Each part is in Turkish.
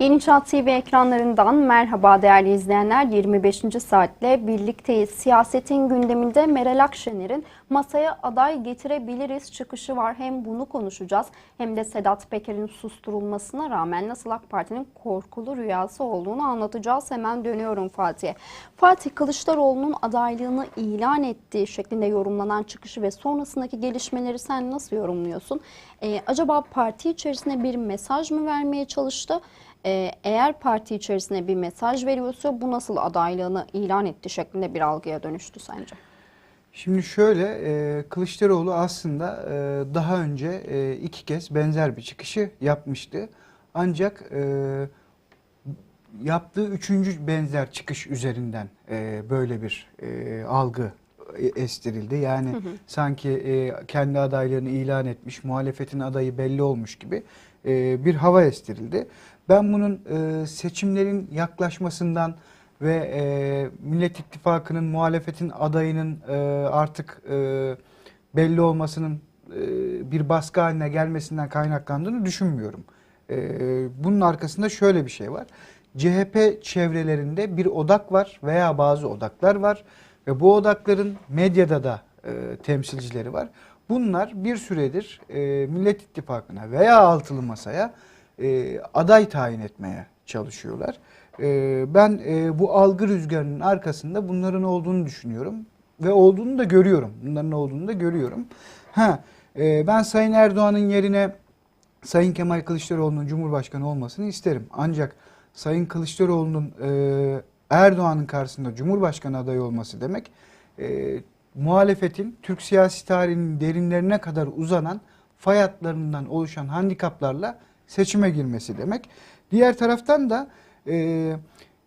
İnşaat TV ekranlarından merhaba değerli izleyenler. 25. saatle birlikteyiz. Siyasetin gündeminde Meral Akşener'in masaya aday getirebiliriz çıkışı var. Hem bunu konuşacağız hem de Sedat Peker'in susturulmasına rağmen nasıl AK Parti'nin korkulu rüyası olduğunu anlatacağız. Hemen dönüyorum Fatih'e. Fatih Kılıçdaroğlu'nun adaylığını ilan ettiği şeklinde yorumlanan çıkışı ve sonrasındaki gelişmeleri sen nasıl yorumluyorsun? Ee, acaba parti içerisinde bir mesaj mı vermeye çalıştı? Ee, eğer parti içerisine bir mesaj veriyorsa bu nasıl adaylığını ilan etti şeklinde bir algıya dönüştü sence? Şimdi şöyle e, Kılıçdaroğlu aslında e, daha önce e, iki kez benzer bir çıkışı yapmıştı. Ancak e, yaptığı üçüncü benzer çıkış üzerinden e, böyle bir e, algı estirildi. Yani sanki e, kendi adaylığını ilan etmiş, muhalefetin adayı belli olmuş gibi e, bir hava estirildi. Ben bunun e, seçimlerin yaklaşmasından ve e, Millet İttifakı'nın muhalefetin adayının e, artık e, belli olmasının e, bir baskı haline gelmesinden kaynaklandığını düşünmüyorum. E, bunun arkasında şöyle bir şey var. CHP çevrelerinde bir odak var veya bazı odaklar var ve bu odakların medyada da e, temsilcileri var. Bunlar bir süredir e, Millet İttifakı'na veya altılı masaya e, aday tayin etmeye çalışıyorlar. E, ben e, bu algı rüzgarının arkasında bunların olduğunu düşünüyorum ve olduğunu da görüyorum. Bunların olduğunu da görüyorum. Ha, e, ben Sayın Erdoğan'ın yerine Sayın Kemal Kılıçdaroğlu'nun Cumhurbaşkanı olmasını isterim. Ancak Sayın Kılıçdaroğlu'nun e, Erdoğan'ın karşısında Cumhurbaşkanı adayı olması demek e, muhalefetin Türk siyasi tarihinin derinlerine kadar uzanan fay oluşan handikaplarla seçime girmesi demek. Diğer taraftan da e,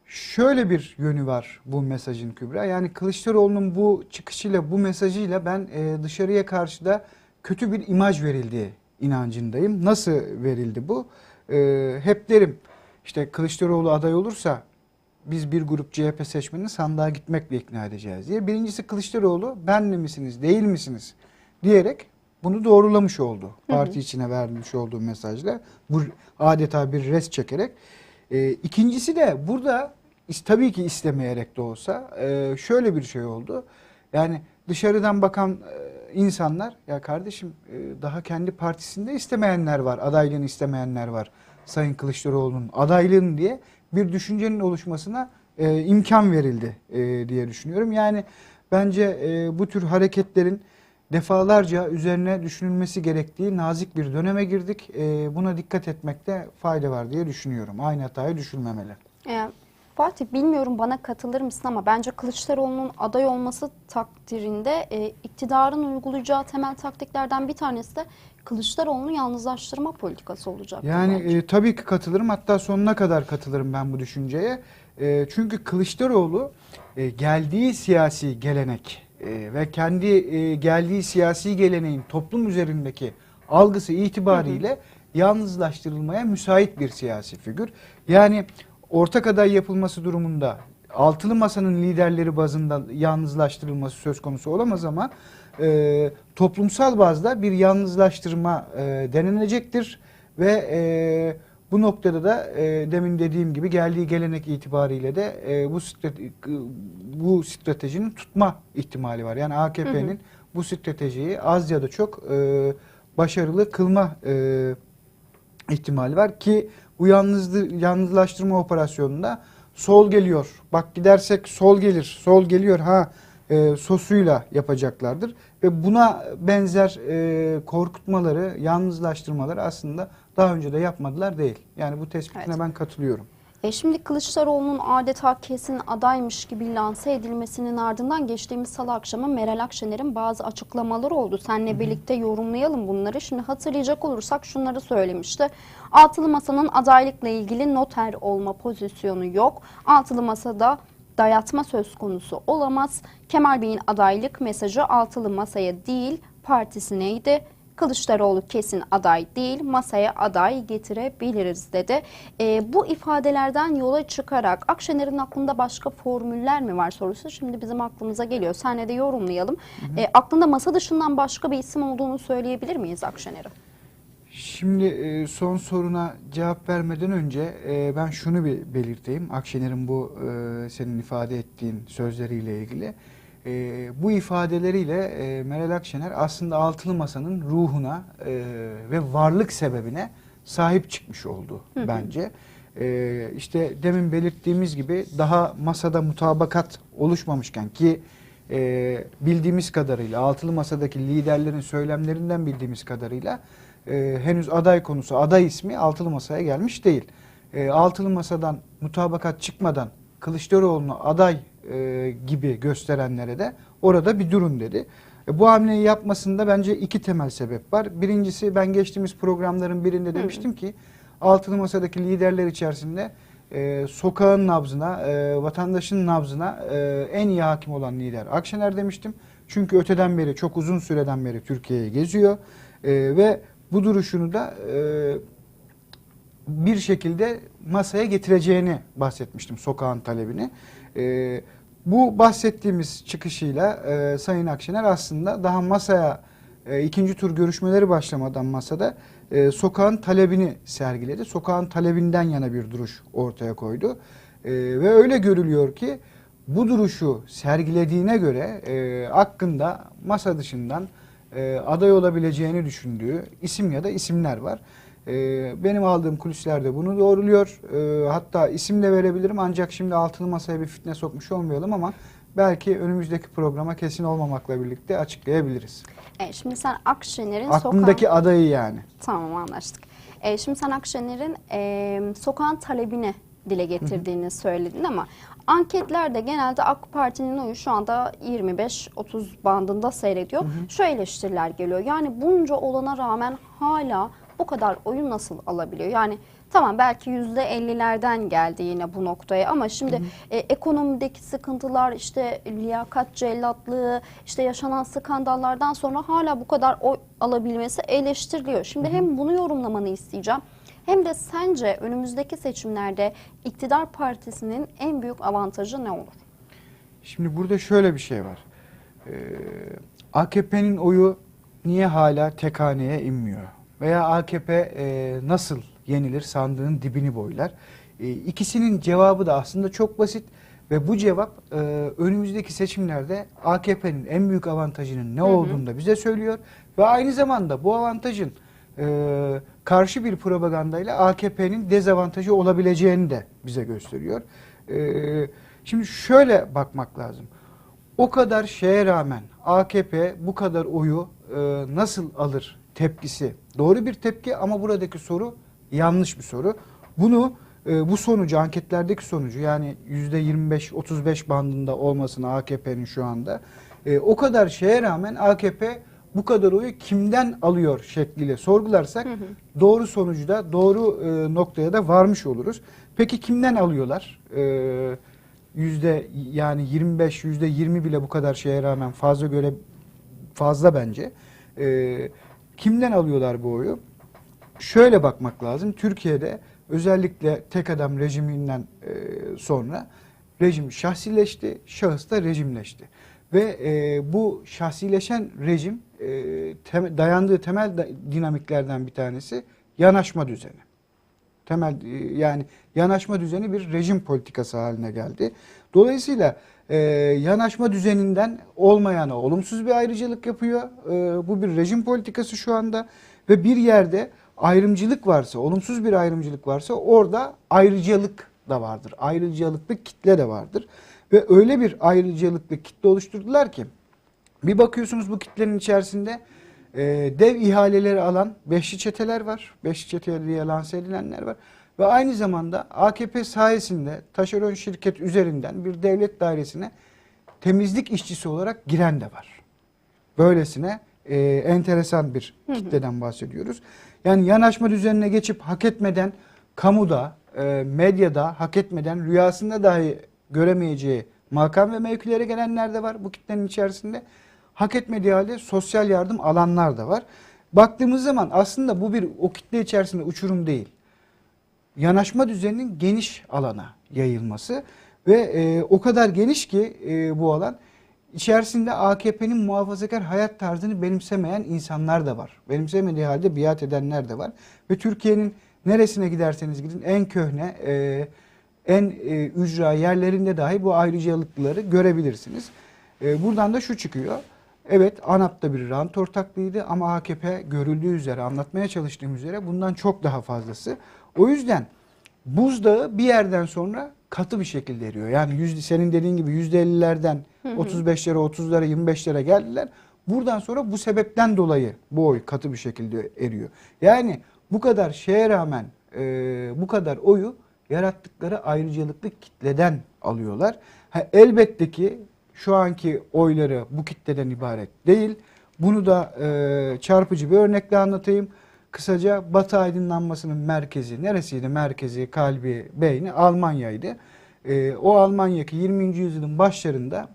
şöyle bir yönü var bu mesajın Kübra. Yani Kılıçdaroğlu'nun bu çıkışıyla bu mesajıyla ben e, dışarıya karşı da kötü bir imaj verildiği inancındayım. Nasıl verildi bu? E, hep derim işte Kılıçdaroğlu aday olursa biz bir grup CHP seçmenini sandığa gitmekle ikna edeceğiz diye. Birincisi Kılıçdaroğlu benle misiniz değil misiniz diyerek bunu doğrulamış oldu. Parti içine vermiş olduğu mesajla. Bu adeta bir res çekerek. Ee, ikincisi de burada tabii ki istemeyerek de olsa e, şöyle bir şey oldu. Yani dışarıdan bakan e, insanlar ya kardeşim e, daha kendi partisinde istemeyenler var. Adaylığını istemeyenler var. Sayın Kılıçdaroğlu'nun adaylığını diye bir düşüncenin oluşmasına e, imkan verildi e, diye düşünüyorum. Yani bence e, bu tür hareketlerin defalarca üzerine düşünülmesi gerektiği nazik bir döneme girdik. E, buna dikkat etmekte fayda var diye düşünüyorum. Aynı hatayı düşünmemeli. Ee, Fatih bilmiyorum bana katılır mısın ama bence Kılıçdaroğlu'nun aday olması takdirinde e, iktidarın uygulayacağı temel taktiklerden bir tanesi de Kılıçdaroğlu'nu yalnızlaştırma politikası olacak. Yani bence. e, tabii ki katılırım. Hatta sonuna kadar katılırım ben bu düşünceye. E, çünkü Kılıçdaroğlu e, geldiği siyasi gelenek e, ve kendi e, geldiği siyasi geleneğin toplum üzerindeki algısı itibariyle yalnızlaştırılmaya müsait bir siyasi figür. Yani ortak aday yapılması durumunda altılı masanın liderleri bazında yalnızlaştırılması söz konusu olamaz ama e, toplumsal bazda bir yalnızlaştırma e, denenecektir ve e, bu noktada da e, demin dediğim gibi geldiği gelenek itibariyle de e, bu strate- bu stratejinin tutma ihtimali var. Yani AKP'nin bu stratejiyi az ya da çok e, başarılı kılma e, ihtimali var ki bu yalnızlı, yalnızlaştırma operasyonunda sol geliyor. Bak gidersek sol gelir. Sol geliyor ha e, sosuyla yapacaklardır ve buna benzer e, korkutmaları, yalnızlaştırmaları aslında daha önce de yapmadılar değil. Yani bu tespitine Evet. ben katılıyorum. E şimdi Kılıçdaroğlu'nun adeta kesin adaymış gibi lanse edilmesinin ardından geçtiğimiz salı akşamı Meral Akşener'in bazı açıklamaları oldu. Seninle birlikte yorumlayalım bunları. Şimdi hatırlayacak olursak şunları söylemişti. Altılı Masa'nın adaylıkla ilgili noter olma pozisyonu yok. Altılı Masa'da dayatma söz konusu olamaz. Kemal Bey'in adaylık mesajı altılı masaya değil partisинeydi. Kılıçdaroğlu kesin aday değil, masaya aday getirebiliriz dedi. Ee, bu ifadelerden yola çıkarak Akşener'in aklında başka formüller mi var sorusu şimdi bizim aklımıza geliyor. Senle de yorumlayalım. Ee, aklında masa dışından başka bir isim olduğunu söyleyebilir miyiz Akşener'in? Şimdi e, son soruna cevap vermeden önce e, ben şunu bir belirteyim. Akşener'in bu e, senin ifade ettiğin sözleriyle ilgili. E, bu ifadeleriyle e, Meral Akşener aslında Altılı Masa'nın ruhuna e, ve varlık sebebine sahip çıkmış oldu Hı hı. bence. E, işte demin belirttiğimiz gibi daha masada mutabakat oluşmamışken ki e, bildiğimiz kadarıyla Altılı Masa'daki liderlerin söylemlerinden bildiğimiz kadarıyla e, henüz aday konusu, aday ismi Altılı Masa'ya gelmiş değil. E, Altılı Masa'dan mutabakat çıkmadan Kılıçdaroğlu'nu aday e, gibi gösterenlere de orada bir durun dedi. E, bu hamleyi yapmasında bence iki temel sebep var. Birincisi ben geçtiğimiz programların birinde demiştim ki Altılı Masa'daki liderler içerisinde e, sokağın nabzına, e, vatandaşın nabzına e, en iyi hakim olan lider Akşener demiştim. Çünkü öteden beri, çok uzun süreden beri Türkiye'yi geziyor E, ve bu duruşunu da e, bir şekilde masaya getireceğini bahsetmiştim sokağın talebini. E, bu bahsettiğimiz çıkışıyla e, Sayın Akşener aslında daha masaya e, ikinci tur görüşmeleri başlamadan masada e, sokağın talebini sergiledi. Sokağın talebinden yana bir duruş ortaya koydu. E, ve öyle görülüyor ki bu duruşu sergilediğine göre e, hakkında masa dışından e, aday olabileceğini düşündüğü isim ya da isimler var. E, benim aldığım kulislerde bunu doğruluyor. E, hatta isim de verebilirim ancak şimdi altılı masaya bir fitne sokmuş olmayalım ama belki önümüzdeki programa kesin olmamakla birlikte açıklayabiliriz. E, şimdi sen Akşener'in Aklımdaki sokağın... adayı yani. Tamam anlaştık. E, şimdi sen Akşener'in e, sokağın talebini dile getirdiğini söyledin ama anketlerde genelde AK Parti'nin oyu şu anda 25-30 bandında seyrediyor. Şu eleştiriler geliyor. Yani bunca olana rağmen hala bu kadar oyu nasıl alabiliyor? Yani tamam belki %50'lerden geldi yine bu noktaya ama şimdi e, ekonomideki sıkıntılar işte liyakat cellatlığı işte yaşanan skandallardan sonra hala bu kadar oy alabilmesi eleştiriliyor. Şimdi hem bunu yorumlamanı isteyeceğim hem de sence önümüzdeki seçimlerde iktidar partisinin en büyük avantajı ne olur? Şimdi burada şöyle bir şey var. Ee, AKP'nin oyu niye hala tek haneye inmiyor? Veya AKP e, nasıl yenilir sandığın dibini boylar? E, ikisinin cevabı da aslında çok basit ve bu cevap e, önümüzdeki seçimlerde AKP'nin en büyük avantajının ne Hı hı. olduğunu da bize söylüyor ve aynı zamanda bu avantajın e, karşı bir propagandayla AKP'nin dezavantajı olabileceğini de bize gösteriyor. E, şimdi şöyle bakmak lazım. O kadar şeye rağmen AKP bu kadar oyu e, nasıl alır tepkisi doğru bir tepki ama buradaki soru yanlış bir soru. Bunu e, bu sonucu anketlerdeki sonucu yani %25-35 bandında olmasına AKP'nin şu anda e, o kadar şeye rağmen AKP bu kadar oyu kimden alıyor şekliyle sorgularsak doğru sonucu da doğru e, noktaya da varmış oluruz. Peki kimden alıyorlar? E, yüzde yani 25 yüzde 20 bile bu kadar şeye rağmen fazla göre fazla bence. E, kimden alıyorlar bu oyu? Şöyle bakmak lazım. Türkiye'de özellikle tek adam rejiminden e, sonra rejim şahsileşti, şahıs da rejimleşti. Ve e, bu şahsileşen rejim e, dayandığı temel dinamiklerden bir tanesi yanaşma düzeni. Temel yani yanaşma düzeni bir rejim politikası haline geldi. Dolayısıyla e, yanaşma düzeninden olmayana olumsuz bir ayrıcalık yapıyor. E, bu bir rejim politikası şu anda ve bir yerde ayrımcılık varsa, olumsuz bir ayrımcılık varsa orada ayrıcalık da vardır. Ayrıcalıklı kitle de vardır. Ve öyle bir ayrıcalıklı kitle oluşturdular ki bir bakıyorsunuz bu kitlenin içerisinde e, dev ihaleleri alan beşli çeteler var. Beşli çete diye lanse edilenler var. Ve aynı zamanda AKP sayesinde taşeron şirket üzerinden bir devlet dairesine temizlik işçisi olarak giren de var. Böylesine e, enteresan bir kitleden bahsediyoruz. Yani yanaşma düzenine geçip hak etmeden kamuda, e, medyada hak etmeden rüyasında dahi göremeyeceği makam ve mevkilere gelenler de var bu kitlenin içerisinde. Hak etmediği halde sosyal yardım alanlar da var. Baktığımız zaman aslında bu bir o kitle içerisinde uçurum değil. Yanaşma düzeninin geniş alana yayılması ve e, o kadar geniş ki e, bu alan İçerisinde AKP'nin muhafazakar hayat tarzını benimsemeyen insanlar da var. Benimsemediği halde biat edenler de var. Ve Türkiye'nin neresine giderseniz gidin en köhne, e, en e, ücra yerlerinde dahi bu ayrıcalıkları görebilirsiniz. E, buradan da şu çıkıyor. Evet ANAP'ta bir rant ortaklığıydı ama AKP görüldüğü üzere, anlatmaya çalıştığım üzere bundan çok daha fazlası. O yüzden buzdağı bir yerden sonra katı bir şekilde eriyor. Yani yüzde, senin dediğin gibi yüzde ellilerden 35'lere, 30'lara, 25'lere geldiler. Buradan sonra bu sebepten dolayı bu oy katı bir şekilde eriyor. Yani bu kadar şeye rağmen e, bu kadar oyu yarattıkları ayrıcalıklı kitleden alıyorlar. Ha, elbette ki şu anki oyları bu kitleden ibaret değil. Bunu da e, çarpıcı bir örnekle anlatayım. Kısaca Batı aydınlanmasının merkezi neresiydi? Merkezi, kalbi, beyni Almanya'ydı. E, o Almanya'daki 20. yüzyılın başlarında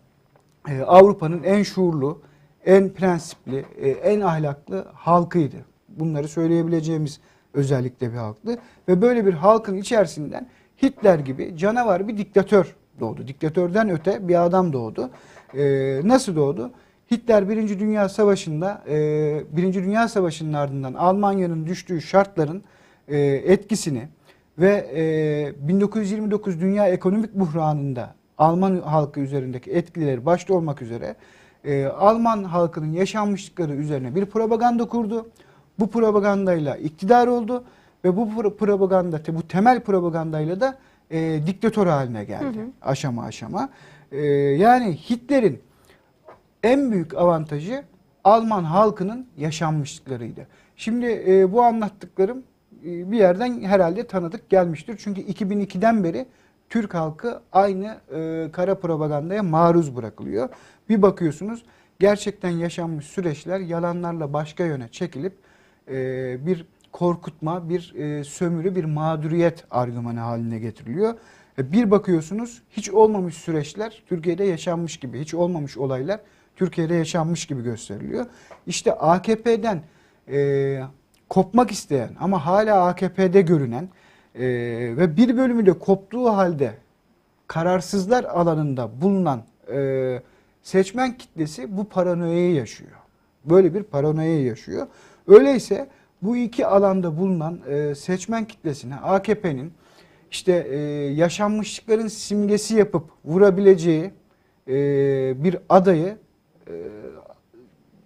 e, Avrupa'nın en şuurlu, en prensipli, e, en ahlaklı halkıydı. Bunları söyleyebileceğimiz özellikle bir halktı. Ve böyle bir halkın içerisinden Hitler gibi canavar bir diktatör doğdu. Diktatörden öte bir adam doğdu. E, nasıl doğdu? Hitler Birinci Dünya Savaşı'nda, e, Birinci Dünya Savaşı'nın ardından Almanya'nın düştüğü şartların e, etkisini ve e, 1929 Dünya Ekonomik Buhranı'nda Alman halkı üzerindeki etkileri başta olmak üzere e, Alman halkının yaşanmışlıkları üzerine bir propaganda kurdu. Bu propagandayla iktidar oldu ve bu pro- propaganda, bu temel propagandayla da e, diktatör haline geldi aşama aşama. E, yani Hitler'in en büyük avantajı Alman halkının yaşanmışlıklarıydı. Şimdi e, bu anlattıklarım e, bir yerden herhalde tanıdık gelmiştir. Çünkü 2002'den beri Türk halkı aynı e, kara propagandaya maruz bırakılıyor. Bir bakıyorsunuz gerçekten yaşanmış süreçler yalanlarla başka yöne çekilip e, bir korkutma, bir e, sömürü, bir mağduriyet argümanı haline getiriliyor. E, bir bakıyorsunuz hiç olmamış süreçler Türkiye'de yaşanmış gibi, hiç olmamış olaylar Türkiye'de yaşanmış gibi gösteriliyor. İşte AKP'den e, kopmak isteyen ama hala AKP'de görünen e, ve bir bölümü de koptuğu halde kararsızlar alanında bulunan e, seçmen kitlesi bu paranoyayı yaşıyor. Böyle bir paranoyayı yaşıyor. Öyleyse bu iki alanda bulunan e, seçmen kitlesine AKP'nin işte e, yaşanmışlıkların simgesi yapıp vurabileceği e, bir adayı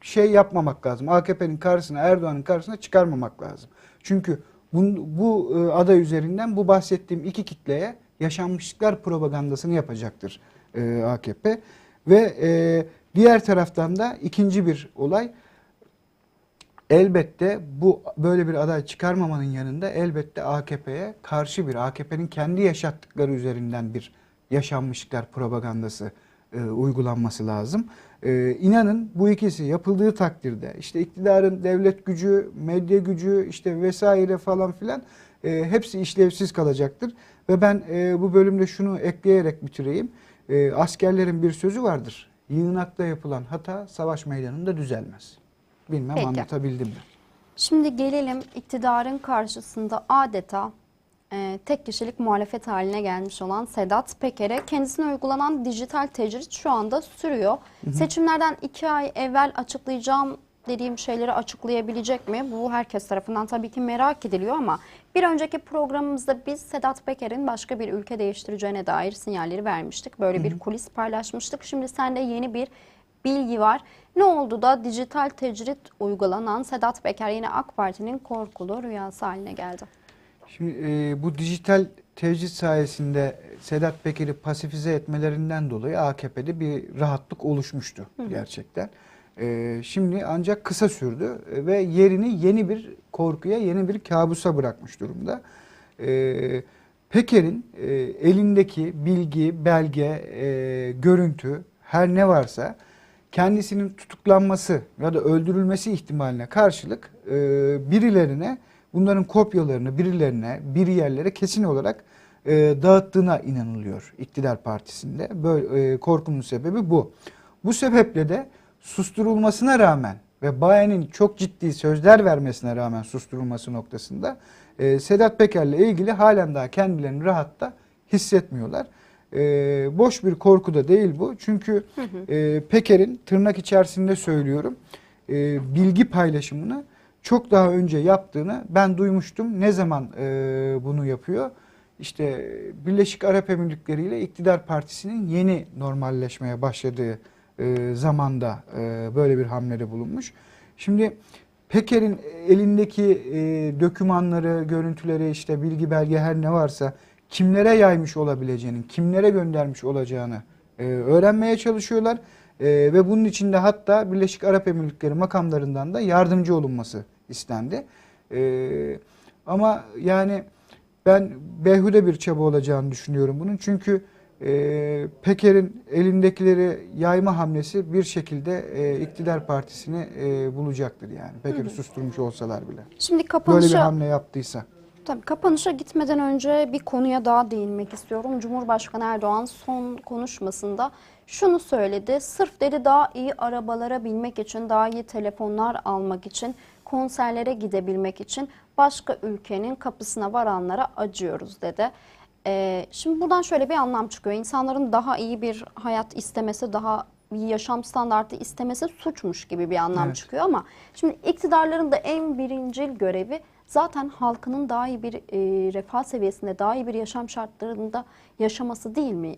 şey yapmamak lazım. AKP'nin karşısına Erdoğan'ın karşısına çıkarmamak lazım. Çünkü bu, bu e, aday üzerinden bu bahsettiğim iki kitleye yaşanmışlıklar propagandasını yapacaktır e, AKP. Ve e, diğer taraftan da ikinci bir olay elbette bu böyle bir aday çıkarmamanın yanında elbette AKP'ye karşı bir AKP'nin kendi yaşattıkları üzerinden bir yaşanmışlıklar propagandası e, uygulanması lazım. E, inanın bu ikisi yapıldığı takdirde işte iktidarın devlet gücü, medya gücü işte vesaire falan filan e, hepsi işlevsiz kalacaktır. Ve ben e, bu bölümde şunu ekleyerek bitireyim. E, askerlerin bir sözü vardır. Yığınakta yapılan hata savaş meydanında düzelmez. Bilmem Peki. anlatabildim mi? Şimdi gelelim iktidarın karşısında adeta e, tek kişilik muhalefet haline gelmiş olan Sedat Peker'e kendisine uygulanan dijital tecrit şu anda sürüyor. Seçimlerden iki ay evvel açıklayacağım dediğim şeyleri açıklayabilecek mi? Bu herkes tarafından tabii ki merak ediliyor ama bir önceki programımızda biz Sedat Peker'in başka bir ülke değiştireceğine dair sinyalleri vermiştik. Böyle bir kulis paylaşmıştık. Şimdi sende yeni bir bilgi var. Ne oldu da dijital tecrit uygulanan Sedat Peker yine AK Parti'nin korkulu rüyası haline geldi? Şimdi e, bu dijital tecrit sayesinde Sedat Peker'i pasifize etmelerinden dolayı AKP'de bir rahatlık oluşmuştu gerçekten. E, şimdi ancak kısa sürdü ve yerini yeni bir korkuya, yeni bir kabusa bırakmış durumda. E, Peker'in e, elindeki bilgi, belge, e, görüntü her ne varsa kendisinin tutuklanması ya da öldürülmesi ihtimaline karşılık e, birilerine bunların kopyalarını birilerine, bir yerlere kesin olarak e, dağıttığına inanılıyor iktidar partisinde. Böyle e, korkunun sebebi bu. Bu sebeple de susturulmasına rağmen ve Bayen'in çok ciddi sözler vermesine rağmen susturulması noktasında e, Sedat Peker'le ilgili halen daha kendilerini rahatta hissetmiyorlar. e, boş bir korku da değil bu. Çünkü e, Peker'in tırnak içerisinde söylüyorum e, bilgi paylaşımını çok daha önce yaptığını ben duymuştum. Ne zaman e, bunu yapıyor? İşte Birleşik Arap Emirlikleri ile İktidar Partisi'nin yeni normalleşmeye başladığı e, zamanda e, böyle bir hamlede bulunmuş. Şimdi Peker'in elindeki e, dokümanları, görüntüleri, işte bilgi belge her ne varsa kimlere yaymış olabileceğini, kimlere göndermiş olacağını e, öğrenmeye çalışıyorlar. E, ve bunun içinde hatta Birleşik Arap Emirlikleri makamlarından da yardımcı olunması istendi. E, ama yani ben beyhude bir çaba olacağını düşünüyorum bunun. Çünkü e, Peker'in elindekileri yayma hamlesi bir şekilde e, iktidar partisini e, bulacaktır yani. Peker'i susturmuş olsalar bile. Şimdi Böyle bir kapanışa hamle yaptıysa. Tabii kapanışa gitmeden önce bir konuya daha değinmek istiyorum. Cumhurbaşkanı Erdoğan son konuşmasında şunu söyledi. Sırf dedi daha iyi arabalara binmek için, daha iyi telefonlar almak için, konserlere gidebilmek için başka ülkenin kapısına varanlara acıyoruz dedi. Ee, şimdi buradan şöyle bir anlam çıkıyor. İnsanların daha iyi bir hayat istemesi, daha iyi yaşam standartı istemesi suçmuş gibi bir anlam Evet. çıkıyor ama şimdi iktidarların da en birincil görevi zaten halkının daha iyi bir e, refah seviyesinde, daha iyi bir yaşam şartlarında yaşaması değil mi?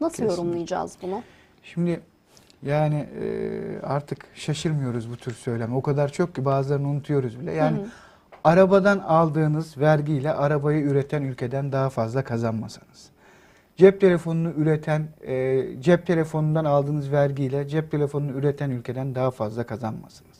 Nasıl Kesinlikle. yorumlayacağız bunu? Şimdi yani e, artık şaşırmıyoruz bu tür söylem. O kadar çok ki bazılarını unutuyoruz bile. Yani arabadan aldığınız vergiyle arabayı üreten ülkeden daha fazla kazanmasanız. Cep telefonunu üreten, e, cep telefonundan aldığınız vergiyle cep telefonunu üreten ülkeden daha fazla kazanmasınız.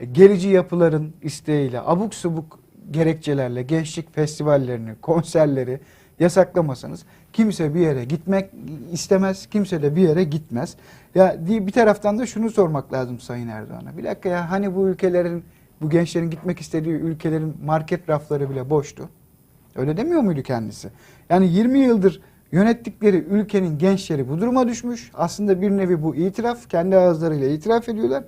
E, gerici yapıların isteğiyle, abuk subuk gerekçelerle gençlik festivallerini, konserleri yasaklamasanız kimse bir yere gitmek istemez, kimse de bir yere gitmez. Ya bir taraftan da şunu sormak lazım Sayın Erdoğan'a. Bir dakika ya hani bu ülkelerin, bu gençlerin gitmek istediği ülkelerin market rafları bile boştu. Öyle demiyor muydu kendisi? Yani 20 yıldır yönettikleri ülkenin gençleri bu duruma düşmüş. Aslında bir nevi bu itiraf. Kendi ağızlarıyla itiraf ediyorlar.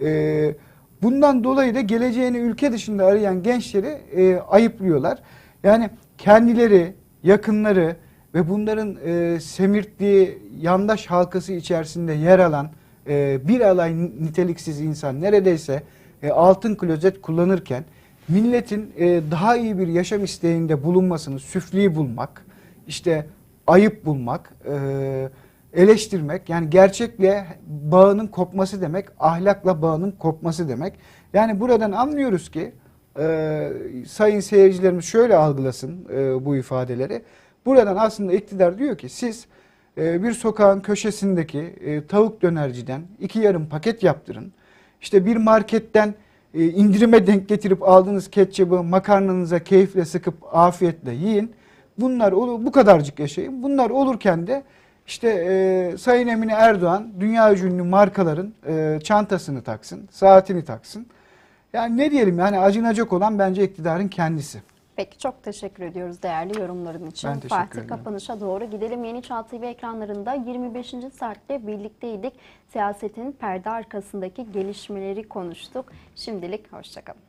Ee, bundan dolayı da geleceğini ülke dışında arayan gençleri e, ayıplıyorlar. Yani kendileri, yakınları ve bunların e, semirttiği yandaş halkası içerisinde yer alan e, bir alay niteliksiz insan neredeyse e, altın klozet kullanırken milletin e, daha iyi bir yaşam isteğinde bulunmasını, süfliği bulmak, işte ayıp bulmak, e, eleştirmek, yani gerçekle bağının kopması demek, ahlakla bağının kopması demek. Yani buradan anlıyoruz ki e, sayın seyircilerimiz şöyle algılasın e, bu ifadeleri. Buradan aslında iktidar diyor ki siz e, bir sokağın köşesindeki e, tavuk dönerciden iki yarım paket yaptırın. İşte bir marketten e, indirime denk getirip aldığınız ketçabı makarnanıza keyifle sıkıp afiyetle yiyin. Bunlar bu kadarcık yaşayın. Bunlar olurken de işte e, Sayın Emine Erdoğan dünya ünlü markaların e, çantasını taksın, saatini taksın. Yani ne diyelim yani acınacak olan bence iktidarın kendisi. Peki çok teşekkür ediyoruz değerli yorumların için. Ben teşekkür Fatih ederim. kapanışa doğru gidelim. Yeni Çağ TV ekranlarında 25. saatte birlikteydik. Siyasetin perde arkasındaki gelişmeleri konuştuk. Şimdilik hoşçakalın.